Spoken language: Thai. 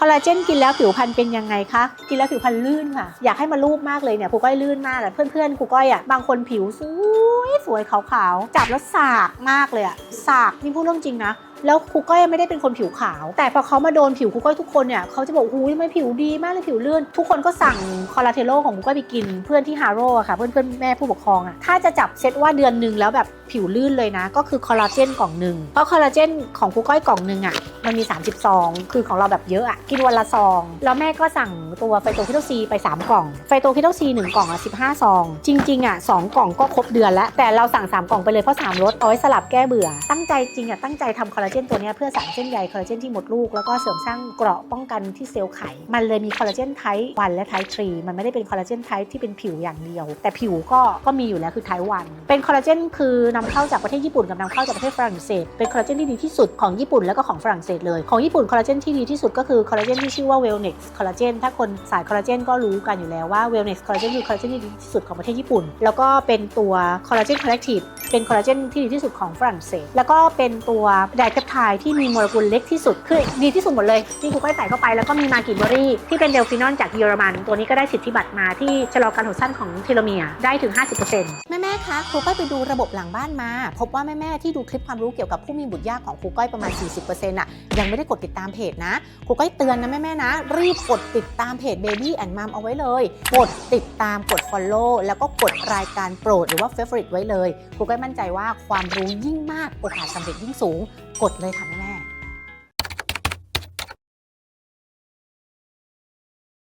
คอลลาเจนกินแล้วผิวพรรณเป็นยังไงคะ กินแล้วผิวพรรณลื่นค่ะ อยากให้มารูปมากเลยเนี่ยครูก้อยลื่นมากเลยเพื่อนๆครูก้อยอะบางคนผิวซู สวยขาวๆ จับแล้วสากมากเลยอะสากนี่พูดเรื่องจริงนะ แล้วครูก้อยไม่ได้เป็นคนผิวขาว แต่พอเขามาโดนผิวครูก้อยทุกคนเนี่ยเขาจะบอกหูยทำไมผิวดีมากเลยผิวลื่นทุกคนก็สั่งคอลลาเทโลของครูก้อยไปกิน เพื่อนที่ฮาโร่อะค่ะ เพื่อนเพื่อนๆแม่ผู้ปกครองอะถ้าจะจับเซตว่าเดือนหนึ่งแล้วแบบผิวลื่นเลยนะ ก็คือคอลลาเจนกล่องหนึ่งเพราะคอลลาเจนของครูก้อยกล่องหนึ่งอะมันมี 30 ซอง คือของเราแบบเยอะอะกินวันละซอง แล้วแม่ก็สั่งตัวไฟโตคิโตซีไป 3 กล่อง ไฟโตคิโตซี1กล่องอะ15 ซอง จริงๆอะ2กล่องก็ครบเดือนแล้วแต่เราสั่ง 3 กล่องไปเลยเพราะ3รสเอาไว้สลับแก้เบื่อ ตั้งใจจริงอะตั้งใจทำคอลลาเจนตัวนี้เพื่อสารเส้นใยคอลลาเจนที่หมดลูก แล้วก็เสริมสร้างเกราะป้องกันที่เซลล์ไข มันเลยมีคอลลาเจนไทป์วันและไทป์ทรีมันไม่ได้เป็นคอลลาเจนไทป์ที่เป็นผิวอย่างเดียว แต่ผิวก็ก็มีอยู่แล้วคือไทป์วันเป็นคอลลาเจนคือนำเข้าจากประเทศญี่ปุ่นกับนำเข้าจากประเทศฝรั่งเศสเป็นคอลลาเจนที่ดีที่สุดของญี่ปุ่นแล้วก็ของฝรั่งเศสเลยของญี่ปุ่นคอลลาเจนที่ดีที่สุดก็คือคอลลาเจนที่ชื่อว่า Wellnex คอลลาเจนถ้าคนสายคอลลาเจนก็รู้กันอยู่แล้วว่า Wellnex คอลลาเจนคือคอลลาเจนที่ดีที่สุดของประเทศญี่ปุ่น แล้วก็เป็นตัวคอลลลาเจนคอลเลกทีฟเป็นคอลลาเจนที่ดีที่สุดของฝรั่งเศส แล้วก็เป็นตัวไดเพปไทด์ที่มีโมเลกุลเล็กที่สุดคือดีที่สุดหมดเลยที่คุณก้อยใส่เข้าไปแล้วก็มีมากิเบอรี่ที่เป็นเดลฟินอนจากเยอรมัน ตัวนี้ก็ได้สิทธิบัตรมาที่ชะลอการหดสั้นของเทโลเมียร์ได้ถึง 50%แม่ คะครูก้อยไปดูระบบหลังบ้านมา พบว่าแม่แม่ๆที่ดูคลิปความรู้เกี่ยวกับผู้มีบุตรยากของครูก้อยประมาณ 40%อะยังไม่ได้กดติดตามเพจนะครูก้อยเตือนนะแม่แม่ๆนะ รีบกดติดตามเพจ Baby and Mom เอาไว้เลย กดติดตามกด Follow แล้วก็กดรายการโปรดหรือว่า Favorite ไว้เลยครูก้อยมั่นใจว่าความรู้ยิ่งมากโอกาสสำเร็จยิ่งสูง กดเลยค่ะแม่